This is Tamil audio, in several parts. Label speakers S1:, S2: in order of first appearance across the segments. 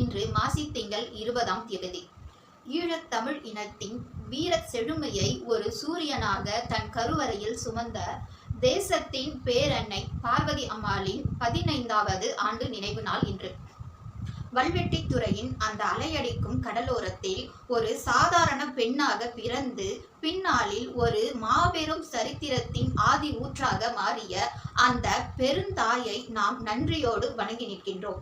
S1: இன்று மாசி திங்கள் இருபதாம் தேதி. ஈழத் தமிழ் இனத்தின் வீர செழுமையை ஒரு சூரியனாக தன் கருவறையில் சுமந்த தேசத்தின் பேரன்னை பார்வதி அம்மாளின் பதினைந்தாவது ஆண்டு நினைவு நாள் இன்று. வல்வெட்டித்துறையின் அந்த அலையடிக்கும் கடலோரத்தில் ஒரு சாதாரண பெண்ணாக பிறந்து பின்னாளில் ஒரு மாபெரும் சரித்திரத்தின் ஆதி ஊற்றாக மாறிய அந்த பெருந்தாயை நாம் நன்றியோடு வணங்கி நிற்கின்றோம்.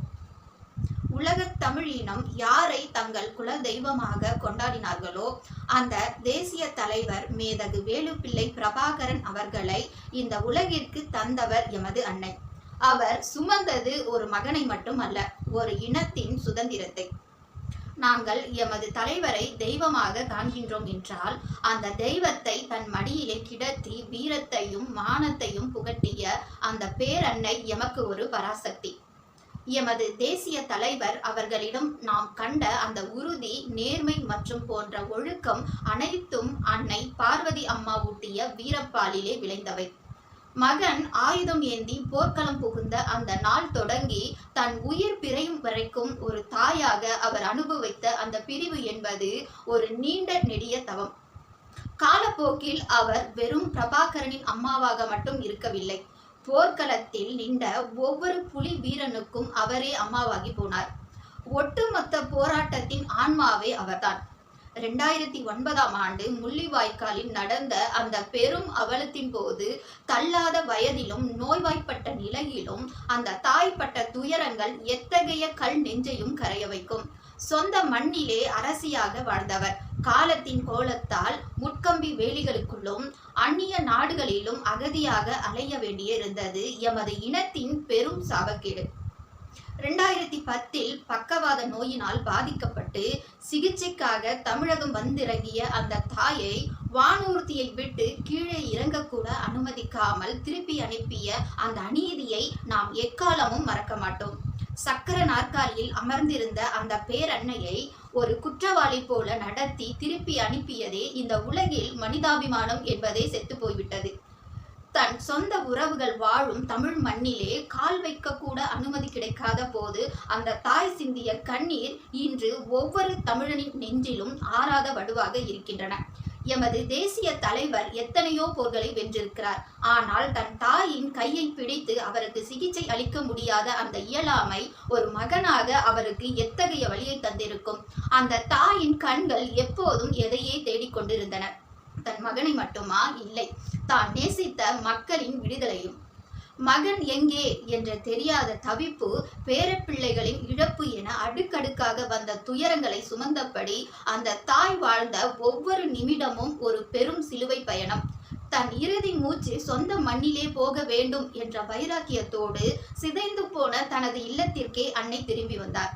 S1: உலகத் தமிழ் இனம் யாரை தங்கள் குல தெய்வமாக கொண்டாடினார்களோ அந்த தேசிய தலைவர் மேதகு வேலுப்பிள்ளை பிரபாகரன் அவர்களை இந்த உலகிற்கு தந்தவர் எமது அன்னை அவர் சுமந்தது ஒரு மகனை மட்டும் அல்ல ஒரு இனத்தின் சுதந்திரத்தை. நாங்கள் எமது தலைவரை தெய்வமாக காண்கின்றோம் என்றால் அந்த தெய்வத்தை தன் மடியிலே கிடத்தி வீரத்தையும் மானத்தையும் புகட்டிய அந்த பேரன்னை எமக்கு ஒரு பராசக்தி. எமது தேசிய தலைவர் அவர்களிடம் நாம் கண்ட அந்த உறுதி நேர்மை மற்றும் போன்ற ஒழுக்கம் அனைத்தும் அன்னை பார்வதி அம்மா ஊட்டிய வீரப்பாலிலே விளைந்தவை. மகன் ஆயுதம் ஏந்தி போர்க்களம் புகுந்த அந்த நாள் தொடங்கி தன் உயிர் பிறையும் வரைக்கும் ஒரு தாயாக அவர் அனுபவித்த அந்த பிரிவு என்பது ஒரு நீண்ட நெடிய தவம். காலப்போக்கில் அவர் வெறும் பிரபாகரனின் அம்மாவாக மட்டும் இருக்கவில்லை. போர்க்களத்தில் நின்ற ஒவ்வொரு புலி வீரனுக்கும் அவரே அம்மாவாகி போனார். ஒட்டுமொத்த போராட்டத்தின் ஆன்மாவே அவர்தான். ரெண்டாயிரத்தி ஒன்பதாம் ஆண்டு முள்ளிவாய்க்காலில் நடந்த அந்த பெரும் அவலத்தின் போது தள்ளாத வயதிலும் நோய்வாய்ப்பட்ட நிலையிலும் அந்த தாய்ப்பட்ட துயரங்கள் எத்தகைய கல் நெஞ்சையும் கரைய வைக்கும். சொந்த மண்ணிலே அரசியாக வாழ்ந்தவர். காலத்தின் கோலத்தால் முட்கம்பி வேலிகளுக்குள்ளும் அந்நிய நாடுகளிலும் அகதியாக அலைய வேண்டியிருந்தது எமது இனத்தின் பெரும் சாபக்கேடு. ரெண்டாயிரத்தி பத்தில் பக்கவாத நோயினால் பாதிக்கப்பட்டு சிகிச்சைக்காக தமிழகம் வந்திறங்கிய அந்த தாயை வானூர்தியை விட்டு கீழே இறங்கக்கூட அனுமதிக்காமல் திருப்பி அனுப்பிய அந்த அநீதியை நாம் எக்காலமும் மறக்க மாட்டோம். சக்கர நாற்காலியில் அமர்ந்திருந்த அந்த பேரன்னையை ஒரு குற்றவாளி போல நடத்தி திருப்பி அனுப்பியதே இந்த உலகில் மனிதாபிமானம் என்பதே செத்து போய்விட்டது தன் சொந்த உறவுகள் வாழும் தமிழ் மண்ணிலே கால் வைக்க கூட அனுமதி கிடைக்காத போது அந்த தாய் சிந்திய கண்ணீர் இன்று ஒவ்வொரு தமிழனின் நெஞ்சிலும் ஆறாத வடுவாக இருக்கின்றன. எமது தேசிய தலைவர் எத்தனையோ போர்களை வென்றிருக்கிறார். ஆனால் தன் தாயின் கையை பிடித்து அவருக்கு சிகிச்சை அளிக்க முடியாத அந்த இயலாமை ஒரு மகனாக அவருக்கு எத்தகைய வழியை தந்திருக்கும்? அந்த தாயின் கண்கள் எப்போதும் எதையே தேடிக்கொண்டிருந்தன தன் மகனை மட்டுமா? இல்லை. தான் நேசித்த மக்களின் விடுதலையும் மகன் எங்கே என்ற தெரியாத தவிப்பு பேரப்பிள்ளைகளின் இழப்பு என அடுக்கடுக்காக வந்த துயரங்களை சுமந்தபடி அந்த தாய் வாழ்ந்த ஒவ்வொரு நிமிடமும் ஒரு பெரும் சிலுவை பயணம். தன் இறுதி மூச்சு சொந்த மண்ணிலே போக வேண்டும் என்ற வைராக்கியத்தோடு சிதைந்து போன தனது இல்லத்திற்கே அன்னை திரும்பி வந்தார்.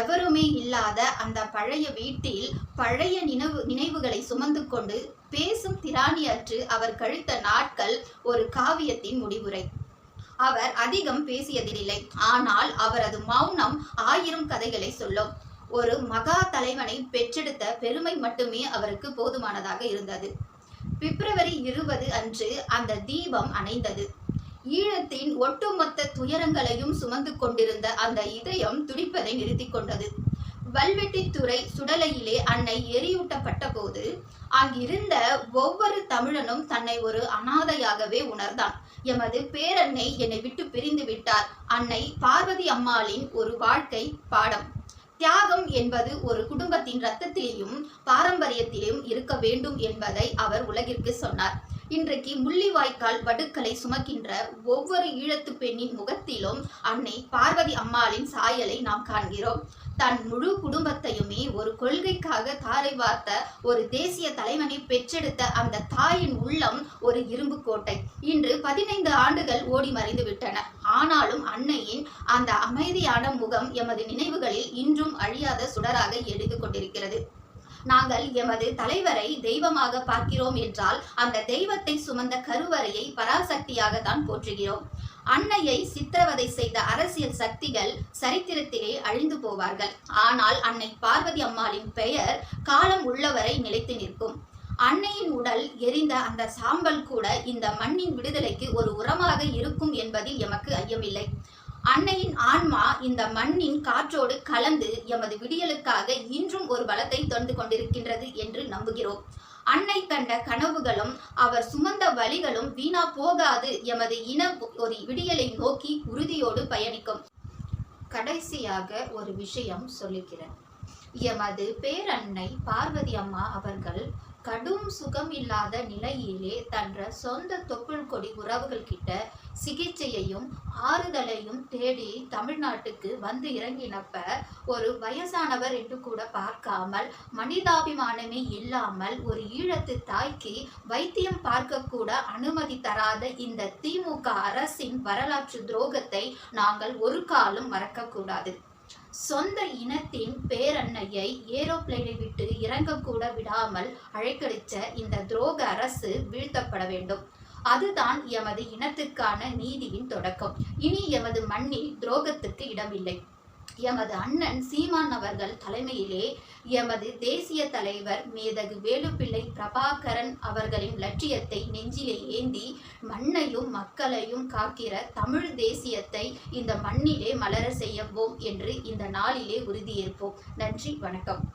S1: எவருமே இல்லாத அந்த பழைய வீட்டில் பழைய நினைவு நினைவுகளை சுமந்து கொண்டு பேசும் திராணியற்று அவர் கழித்த நாட்கள் ஒரு காவியத்தின் முடிவுரை. அவர் அதிகம் பேசியதில்லை. ஆனால் அவரது மௌனம் ஆயிரம் கதைகளை சொல்லும். ஒரு மகா தலைவனை பெற்றெடுத்த பெருமை மட்டுமே அவருக்கு போதுமானதாக இருந்தது. பிப்ரவரி இருபது அன்று அந்த தீபம் அணைந்தது. ஈழத்தின் ஒட்டுமொத்த துயரங்களையும் சுமந்து கொண்டிருந்த அந்த இதயம் துடிப்பதை நிறுத்தி கொண்டது. வல்வெட்டித்துறை சுடலையிலே அன்னை எரியூட்டப்பட்ட போது அங்கிருந்த ஒவ்வொரு தமிழனும் தன்னை ஒரு அனாதையாகவே உணர்ந்தான். எமது பேரன்னை என்னை விட்டு பிரிந்து விட்டார். அன்னை பார்வதி அம்மாளின் ஒரு வாழ்க்கை பாடம். தியாகம் என்பது ஒரு குடும்பத்தின் ரத்தத்திலேயும் பாரம்பரியத்திலும் இருக்க வேண்டும் என்பதை அவர் உலகிற்கு சொன்னார். இன்றைக்கு முள்ளிவாய்க்கால் வடுக்களை சுமக்கின்ற ஒவ்வொரு ஈழத்து பெண்ணின் முகத்திலும் அன்னை பார்வதி அம்மாளின் சாயலை நாம் காண்கிறோம். தன் முழு குடும்பத்தையுமே ஒரு கொள்கைக்காக தாரை வார்த்த ஒரு தேசிய தலைவனை பெற்றெடுத்த அந்த தாயின் உள்ளம் ஒரு இரும்பு கோட்டை. இன்று பதினைந்து ஆண்டுகள் ஓடி மறைந்து விட்டன ஆனாலும் அன்னையின் அந்த அமைதியான முகம் எமது நினைவுகளில் இன்றும் அழியாத சுடராக எடுத்து கொண்டிருக்கிறது. நாங்கள் எமது தலைவரை தெய்வமாக பார்க்கிறோம் என்றால் அந்த தெய்வத்தை சுமந்த கருவறையை பராசக்தியாக தான் போற்றுகிறோம். அன்னையை சித்திரவதை செய்த அரசியல் சக்திகள் சரித்திரத்திலே அழிந்து போவார்கள். ஆனால் அன்னை பார்வதி அம்மாளின் பெயர் காலம் உள்ளவரை நிலைத்து நிற்கும். அன்னையின் உடல் எரிந்த அந்த சாம்பல் கூட இந்த மண்ணின் விடுதலைக்கு ஒரு உரமாக இருக்கும் என்பதில் எமக்கு ஐயமில்லை. அன்னையின் ஆன்மா இந்த மண்ணின் காற்றோடு கலந்து எமது விடியலுக்காக இன்றும் ஒரு பலத்தை தந்து கொண்டிருக்கின்றது என்று நம்புகிறோம். அன்னை கண்ட கனவுகளும் அவர் சுமந்த வழிகளும் வீணா போகாது எமது இன ஒரு விடியலை நோக்கி உறுதியோடு பயணிக்கும். கடைசியாக ஒரு விஷயம் சொல்லுகிறேன். எமது பேரன்னை பார்வதி அம்மா அவர்கள் கடும் சுகம் இல்லாத நிலையிலே தன்ற சொந்த தொப்புள் கொடி உறவுகள் கிட்ட சிகிச்சையையும் ஆறுதலையும் தேடி தமிழ்நாட்டுக்கு வந்து இறங்கினப்ப ஒரு வயசானவர் என்று கூட பார்க்காமல் மனிதாபிமானமே இல்லாமல் ஒரு ஈழத்து தாய்க்கு வைத்தியம் பார்க்கக்கூட அனுமதி தராத இந்த திமுக அரசின் வரலாற்று துரோகத்தை நாங்கள் ஒரு காலம் மறக்கக்கூடாது. சொந்த இனத்தின் பேரன்னையை ஏரோப்ளேனை விட்டு இறங்கக்கூட விடாமல் அழைக்கடிச்ச இந்த துரோக அரசு வீழ்த்தப்பட வேண்டும். அதுதான் எமது இனத்துக்கான நீதியின் தொடக்கம். இனி எமது மண்ணில் துரோகத்துக்கு இடமில்லை. எமது அண்ணன் சீமான் அவர்கள் தலைமையிலே எமது தேசிய தலைவர் மேதகு வேலுப்பிள்ளை பிரபாகரன் அவர்களின் லட்சியத்தை நெஞ்சிலே ஏந்தி மண்ணையும் மக்களையும் காக்கிற தமிழ் தேசியத்தை இந்த மண்ணிலே மலர செய்யவோம் என்று இந்த நாளிலே உறுதியேற்போம். நன்றி வணக்கம்.